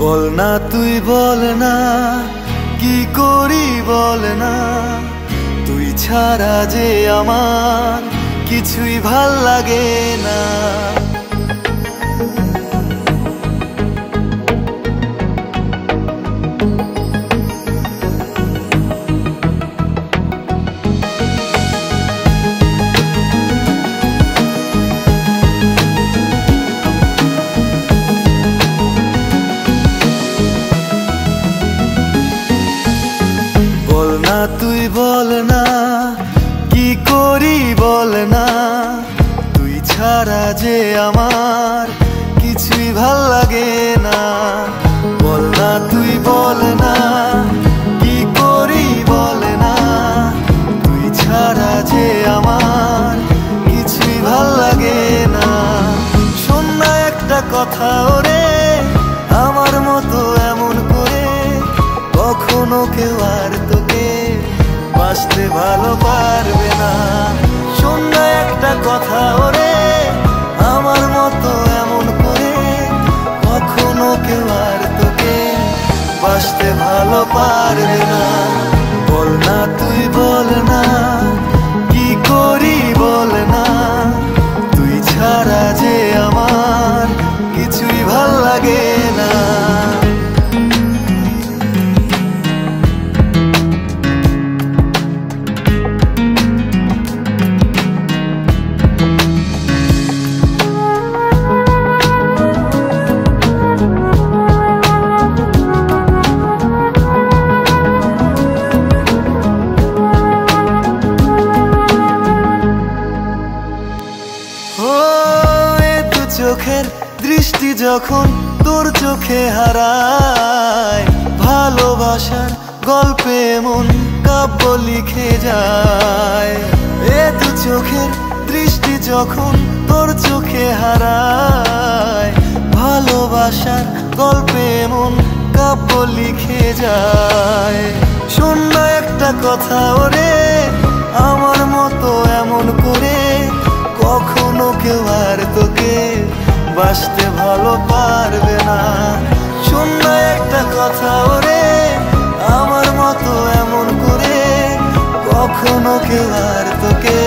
বল না, তুই বল না, কি করি বল না। তুই ছাড়া যে আমার কিছুই ভালো লাগে না। বল না, কি করি বল না? তুই ছাড়া যে আমার কিছুই ভালো লাগে না। বল না, তুই বল না, কি করি বল না? তুই ছাড়া যে আমার কিছুই ভালো লাগে না। শোন একটা কথা ওরে, আমার মতো এমন করে কখনো কেউ আর বাঁচতে ভালো পারবে না। শূন্য একটা কথা ওরে, আমার মতো এমন করে কখনো কেউ আর তোকে বাঁচতে ভালো পারবে না। বল না, তুই বল না দৃষ্টি যখন তোর চোখে হারায়, ভালোবাসার গল্পে মন কাব্য লিখে যায়। এ দু চোখের দৃষ্টি যখন তোর চোখে হারায়, ভালোবাসার গল্পে মন কাব্য লিখে যায়। শোন না একটা কথা ওরে, আমার মতো এমন করে, কখনো কেউ আর তোকে বাসতে ভালো পারবে না। শূন্য একটা কথা ওরে, আমার মতো এমন করে কখনো কেউ আর তোকে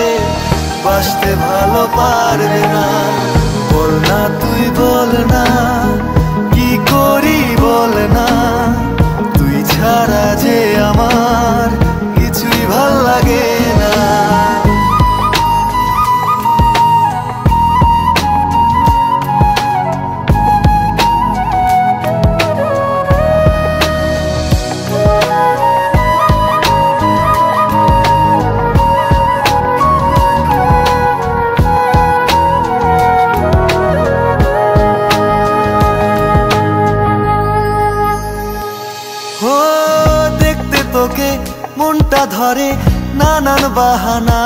বাসতে ভালো পারবে না। বাহানা।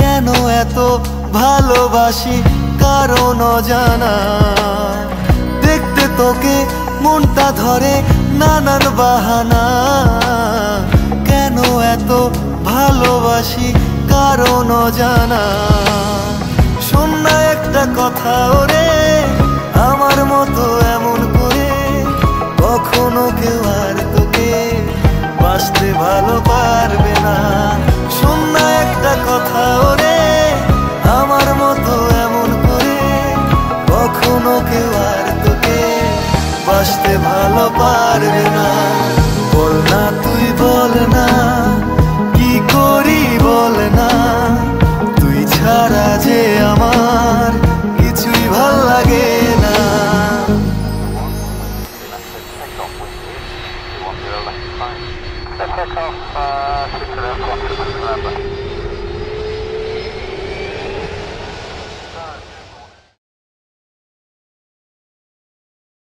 কেন এত ভালোবাসি কারণ জানা দেখতে তোকে মনটা ধরে নানান বাহানা। কেন এত ভালোবাসি কারণ জানা শোন একটা কথা ওরে, আমার মতো এমন করে কখনো কেউ আর তোকে বাঁচতে ভালো পারবে না। পারবে না। বল না তুই বল না।